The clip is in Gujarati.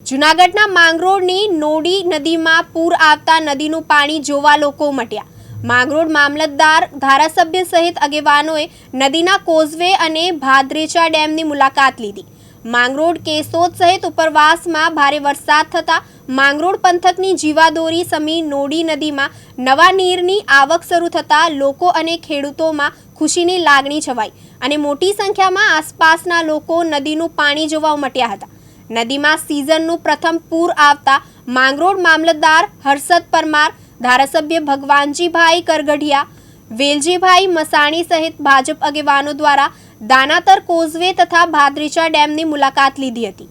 જૂનાગઢના માંગરોળની નોડી નદીમાં પૂર આવતા નદીનું પાણી જોવા લોકો મટ્યા. માંગરોળ મામલતદાર, ધારાસભ્ય સહિત આગેવાનોએ નદીના કોઝવે અને ભાદરેચા ડેમની મુલાકાત લીધી. માંગરોળ કેસોદ સહિત ઉપરવાસમાં ભારે વરસાદ થતાં માંગરોળ પંથકની જીવાદોરી સમી નોડી નદીમાં નવા નીરની આવક શરૂ થતાં લોકો અને ખેડૂતોમાં ખુશીની લાગણી છવાઈ અને મોટી સંખ્યામાં આસપાસના લોકો નદીનું પાણી જોવા ઉમટ્યા હતા. નદીમાં સિઝનનું પ્રથમ પૂર આવતા માંગરોળ મામલતદાર હર્ષદ પરમાર, ધારાસભ્ય ભગવાનજીભાઈ કરગઢિયા, વેલજીભાઈ મસાણી સહિત ભાજપ આગેવાનો દ્વારા દાનાતર કોઝવે તથા ભાદરીચા ડેમની મુલાકાત લીધી હતી.